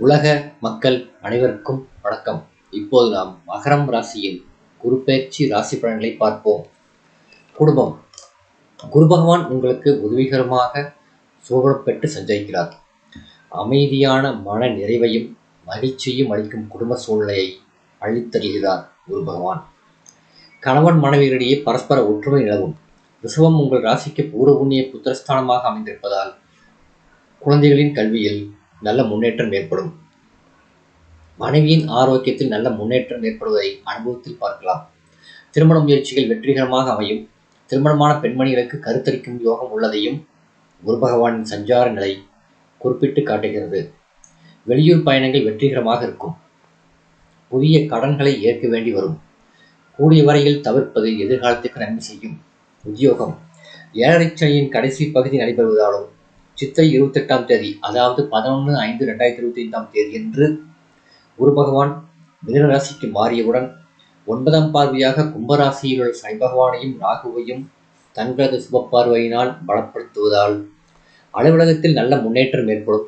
உலக மக்கள் அனைவருக்கும் வணக்கம். இப்போது நாம் மகரம் ராசியில் குருப்பெயர்ச்சி ராசி பலன்களை பார்ப்போம். குடும்பம். குரு பகவான் உங்களுக்கு உதவிகரமாக சோபனம் பெற்று சஞ்சரிக்கிறார். அமைதியான மன நிறைவையும் மகிழ்ச்சியும் அளிக்கும் குடும்ப சூழ்நிலையை அழித்தருகிறார் குரு பகவான். கணவன் மனைவியரிடையே பரஸ்பர ஒற்றுமை நிலவும். ரிசவம் உங்கள் ராசிக்கு பூர்வபுண்ணிய புத்திரஸ்தானமாக அமைந்திருப்பதால் குழந்தைகளின் கல்வியில் நல்ல முன்னேற்றம் ஏற்படும். மனைவியின் ஆரோக்கியத்தில் நல்ல முன்னேற்றம் ஏற்படுவதை அனுபவத்தில் பார்க்கலாம். திருமண முயற்சிகள் வெற்றிகரமாக அமையும். திருமணமான பெண்மணிகளுக்கு கருத்தரிக்கும் யோகம் உள்ளதையும் குரு பகவானின் சஞ்சார நிலை குறிப்பிட்டு காட்டுகிறது. வெளியூர் பயணங்கள் வெற்றிகரமாக இருக்கும். புதிய கடன்களை ஏற்க வேண்டி வரும். கூடிய வரையில் தவிர்ப்பது எதிர்காலத்துக்கு நன்மை செய்யும். உத்தியோகம். ஏழரை கடைசி பகுதி நடைபெறுவதாலும் சித்திரை இருபத்தெட்டாம் தேதி அதாவது பதினொன்று ஐந்து ரெண்டாயிரத்தி இருபத்தி ஐந்தாம் தேதி என்று குரு பகவான் மிதன ராசிக்கு மாறியவுடன் ஒன்பதாம் பார்வையாக கும்பராசியில் உள்ள சனி பகவானையும் ராகுவையும் தங்களது சுப பார்வையினால் பலப்படுத்துவதால் அலுவலகத்தில் நல்ல முன்னேற்றம் ஏற்படும்.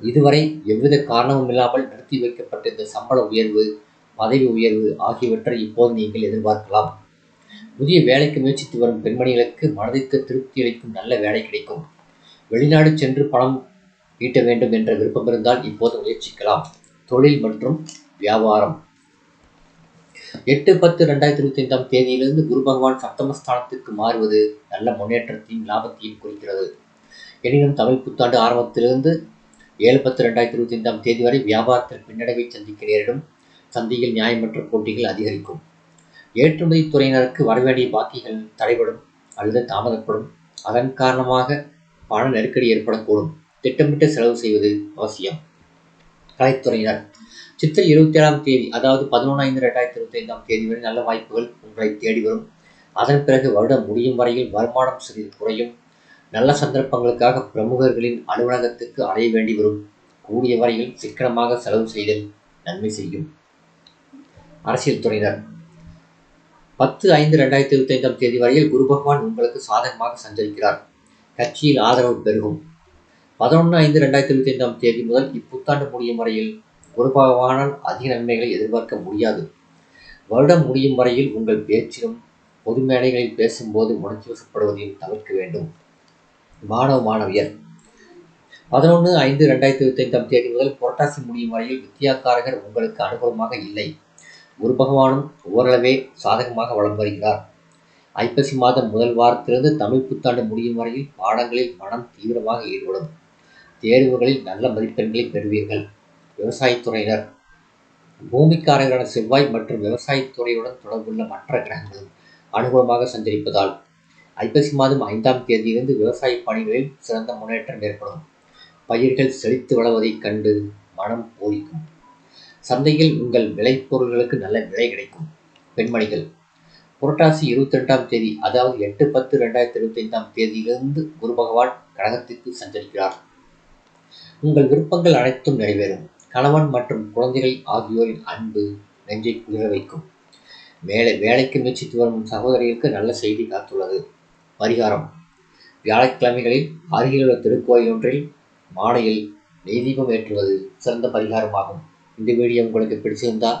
இதுவரை எவ்வித காரணமும் இல்லாமல் நிறுத்தி வைக்கப்பட்ட இந்த சம்பள உயர்வு பதவி உயர்வு ஆகியவற்றை இப்போது நீங்கள் எதிர்பார்க்கலாம். புதிய வேலைக்கு முயற்சித்து வரும் பெண்மணிகளுக்கு மனதிற்கு திருப்தி அளிக்கும் நல்ல வேலை கிடைக்கும். வெளிநாடு சென்று பணம் ஈட்ட வேண்டும் என்ற விருப்பம் இருந்தால் இப்போது முயற்சிக்கலாம். தொழில் மற்றும் வியாபாரம். எட்டு பத்து ரெண்டாயிரத்தி இருபத்தி ஐந்தாம் தேதியிலிருந்து குரு பகவான் சப்தமஸ்தானத்துக்கு மாறுவது நல்ல முன்னேற்றத்தையும் லாபத்தையும் குறிக்கிறது. எனினும் தமிழ் புத்தாண்டு ஆரம்பத்திலிருந்து ஏழு பத்து ரெண்டாயிரத்தி இருபத்தி ஐந்தாம் தேதி வரை வியாபாரத்தில் பின்னடைவை சந்திக்க நேரிடும். சந்தையில் நியாயமற்ற போட்டிகள் அதிகரிக்கும். ஏற்றுமதி துறையினருக்கு வரவேண்டிய பாக்கிகள் தடைபடும் அல்லது தாமதப்படும். அதன் காரணமாக பண நெருக்கடி ஏற்படக்கூடும். திட்டமிட்டு செலவு செய்வது அவசியம். கலைத்துறையினர். சித்திரை இருபத்தி ஏழாம் தேதி அதாவது பதினொன்று ஐந்து ரெண்டாயிரத்தி இருபத்தி ஐந்தாம் தேதி வரை நல்ல வாய்ப்புகள் உங்களை தேடி வரும். அதன் பிறகு வருடம் முடியும் வரையில் வருமானம் சிறிது குறையும். நல்ல சந்தர்ப்பங்களுக்காக பிரமுகர்களின் அலுவலகத்துக்கு அடைய வேண்டி வரும். கூடிய வரையில் சிக்கனமாக செலவு செய்தல் நன்மை செய்யும். அரசியல் துறையினர். பத்து ஐந்து ரெண்டாயிரத்தி இருபத்தி ஐந்தாம் தேதி வரையில் குரு பகவான் உங்களுக்கு சாதகமாக சஞ்சரிக்கிறார். கட்சியில் ஆதரவு பெருகும். பதினொன்று ஐந்து ரெண்டாயிரத்தி இருபத்தி ஐந்தாம் தேதி முதல் இப்புத்தாண்டு முடியும் வரையில் ஒரு பகவானால் அதிக நன்மைகளை எதிர்பார்க்க முடியாது. வருடம் முடியும் வரையில் உங்கள் பேச்சிலும் பொது மேடைகளில் பேசும்போது உணர்ச்சி வசப்படுவதையும் தவிர்க்க வேண்டும். மாணவ மாணவியர். பதினொன்று ஐந்து ரெண்டாயிரத்தி இருபத்தி ஐந்தாம் தேதி முதல் புரட்டாசி முடியும் வரையில் வித்தியாக்காரகர் உங்களுக்கு அனுகூலமாக இல்லை. குரு பகவானும் ஓரளவே சாதகமாக வளம் வருகிறார். ஐப்பசி மாதம் முதல் வாரத்திலிருந்து தமிழ் புத்தாண்டு முடியும் வரையில் பாடங்களில் மனம் தீவிரமாக ஈடுபடும். தேர்வுகளில் நல்ல மதிப்பெண்களை பெறுவீர்கள். விவசாயத்துறையினர் பூமிக்காரர்களான செவ்வாய் மற்றும் விவசாயத்துறையுடன் தொடர்புள்ள மற்ற கிரகங்களும் அனுகூலமாக சஞ்சரிப்பதால் ஐப்பசி மாதம் ஐந்தாம் தேதியிலிருந்து விவசாய பணிகளில் சிறந்த முன்னேற்றம் ஏற்படும். பயிர்கள் செழித்து வளர்வதைக் கண்டு மனம் பூரிக்கும் சந்தையில் உங்கள் விளைபொருள்களுக்கு நல்ல விலை கிடைக்கும். பெண்மணிகள் புரட்டாசி இருபத்தி ரெண்டாம் தேதி அதாவது எட்டு பத்து ரெண்டாயிரத்தி இருபத்தி ஐந்தாம் தேதியிலிருந்து குரு பகவான் கடகத்திற்கு சஞ்சரிக்கிறார். உங்கள் விருப்பங்கள் அனைத்தும் நிறைவேறும். கணவன் மற்றும் குழந்தைகள் ஆகியோரின் அன்பு நெஞ்சை குளிர வைக்கும். மேலே வேலைக்கு முயற்சித்து வரும் சகோதரிகளுக்கு நல்ல செய்தி காத்துள்ளது. பரிகாரம். வியாழக்கிழமைகளில் அருகிலுள்ள திருக்கோயில் ஒன்றில் மாலையில் நெய்தீபம் ஏற்றுவது சிறந்த பரிகாரமாகும். இந்த வீடியோ உங்களுக்கு பிடிச்சிருந்தால்